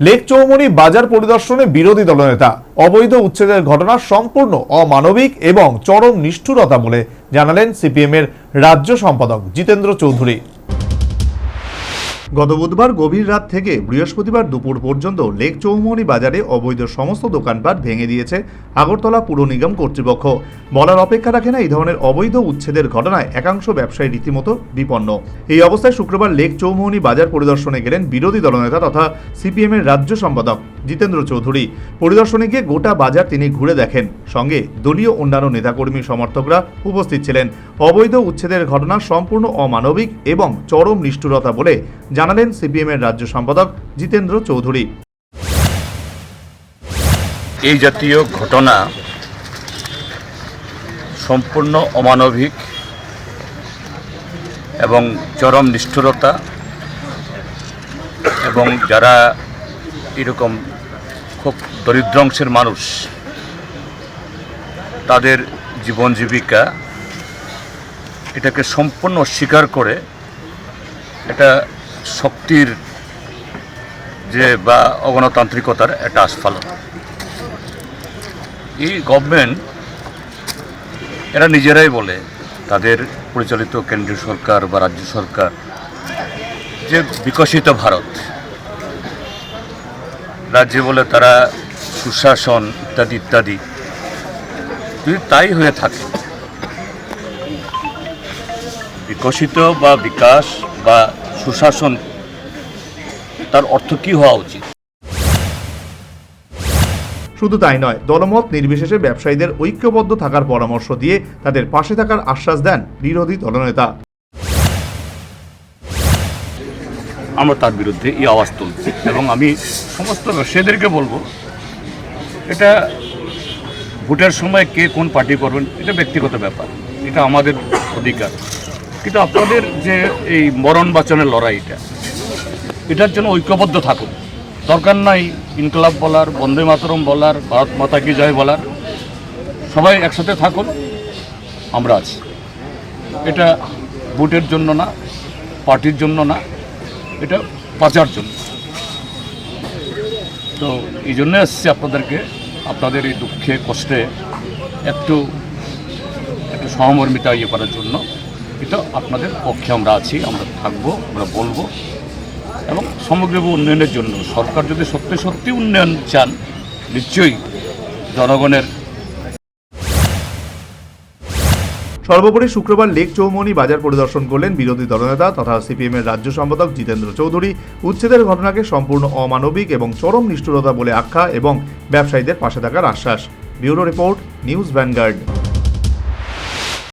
Lake Chaumoni বাজার পরিদর্শনে বিরোধী দলনেতা অবৈধ উচ্ছেদের ঘটনা সম্পূর্ণ অমানবিক এবং চরম নিষ্ঠুরতা বলে জানালেন সিপিএমের রাজ্য সম্পাদক জিতেন্দ্র চৌধুরী। গত বুধবার গভীর রাত থেকে বৃহস্পতিবার দুপুর পর্যন্ত লেক চৌমনি বাজারে অবৈধ সমস্ত দোকানপাট ভেঙে দিয়েছে আগরতলা পুর নিগম কর্তৃপক্ষ। বলার অপেক্ষা রাখে না এই ধরনের অবৈধ উচ্ছেদের ঘটনায় একাংশ ব্যবসায়ী রীতিমতো বিপন্ন। এই অবস্থায় শুক্রবার লেক চৌমনি বাজার পরিদর্শনে গেলেন বিরোধী দলনেতা তথা সিপিএমের রাজ্য সম্পাদক। জিতেন্দ্র চৌধুরী। পরিদর্শনে গিয়ে গোটা বাজার তিনি ঘুরে দেখেন। সঙ্গে দলীয় অন্যান্য নেতাকর্মী সমর্থকরা উপস্থিত ছিলেন। অবৈধ উচ্ছেদের ঘটনা সম্পূর্ণ অমানবিক এবং চরম নিষ্ঠুরতা বলে জানালেন সিপিএমের রাজ্য সম্পাদক জিতেন্দ্র চৌধুরী। এই জাতীয় ঘটনা সম্পূর্ণ অমানবিক এবং চরম নিষ্ঠুরতা এবং যারা এরকম খুব দরিদ্র অংশের মানুষ তাদের জীবন জীবিকা এটাকে সম্পূর্ণ স্বীকার করে এটা শক্তির যে বা অগণতান্ত্রিকতার একটা আস্ফালন। এই গভর্নমেন্ট এরা নিজেরাই বলে তাদের পরিচালিত কেন্দ্রীয় সরকার বা রাজ্য সরকার যে বিকশিত ভারত রাজ্যে বলে তারা সুশাসন ইত্যাদি ইত্যাদি। যদি তাই হয়ে থাকে, বিকশিত বা বিকাশ বা সুশাসন, তার অর্থ কী হওয়া উচিত? শুধু তাই নয়, দলমত নির্বিশেষে ব্যবসায়ীদের ঐক্যবদ্ধ থাকার পরামর্শ দিয়ে তাদের পাশে থাকার আশ্বাস দেন বিরোধী দলনেতা। আমরা তার বিরুদ্ধে এই আওয়াজ তুলছি। এবং আমি সমস্ত ব্যবসায়ীদেরকে বলব, এটা ভোটের সময় কে কোন পার্টি করবেন, এটা ব্যক্তিগত ব্যাপার। এটা আমাদের অধিকার। কিন্তু আপনাদের যে এই মরণ বাঁচনের লড়াইটা এটার জন্য ঐক্যবদ্ধ থাকুন। দরকার নাই ইনকলাব বলার, বন্দে মাতরম বলার, ভারত মাতা কি জয় বলার। সবাই একসাথে থাকুন, আমরা আছি। এটা ভোটের জন্য না, পার্টির জন্য না। এটা বাঁচার জন্য। তো এই জন্য এসছি আপনাদেরকে। আপনাদের এই দুঃখে, কষ্টে একটু একটু সহমর্মিতা ইয়ে করার জন্য। এটা আপনাদের পক্ষে আমরা আছি, আমরা থাকব, আমরা বলব। এবং সমগ্র উন্নয়নের জন্য সরকার যদি সত্যি সত্যি উন্নয়ন চান, নিশ্চয়ই জনগণের সর্বোপরি শুক্রবার লেক চৌমনি বাজার পরিদর্শন করলেন বিরোধী দলনেতা তথা সিপিএমের রাজ্য সম্পাদক জিতেন্দ্র চৌধুরী। উচ্ছেদের ঘটনাকে সম্পূর্ণ অমানবিক এবং চরম নিষ্ঠুরতা বলে আখ্যা এবং ব্যবসায়ীদের পাশে থাকার আশ্বাস। Bureau report, news Vanguard.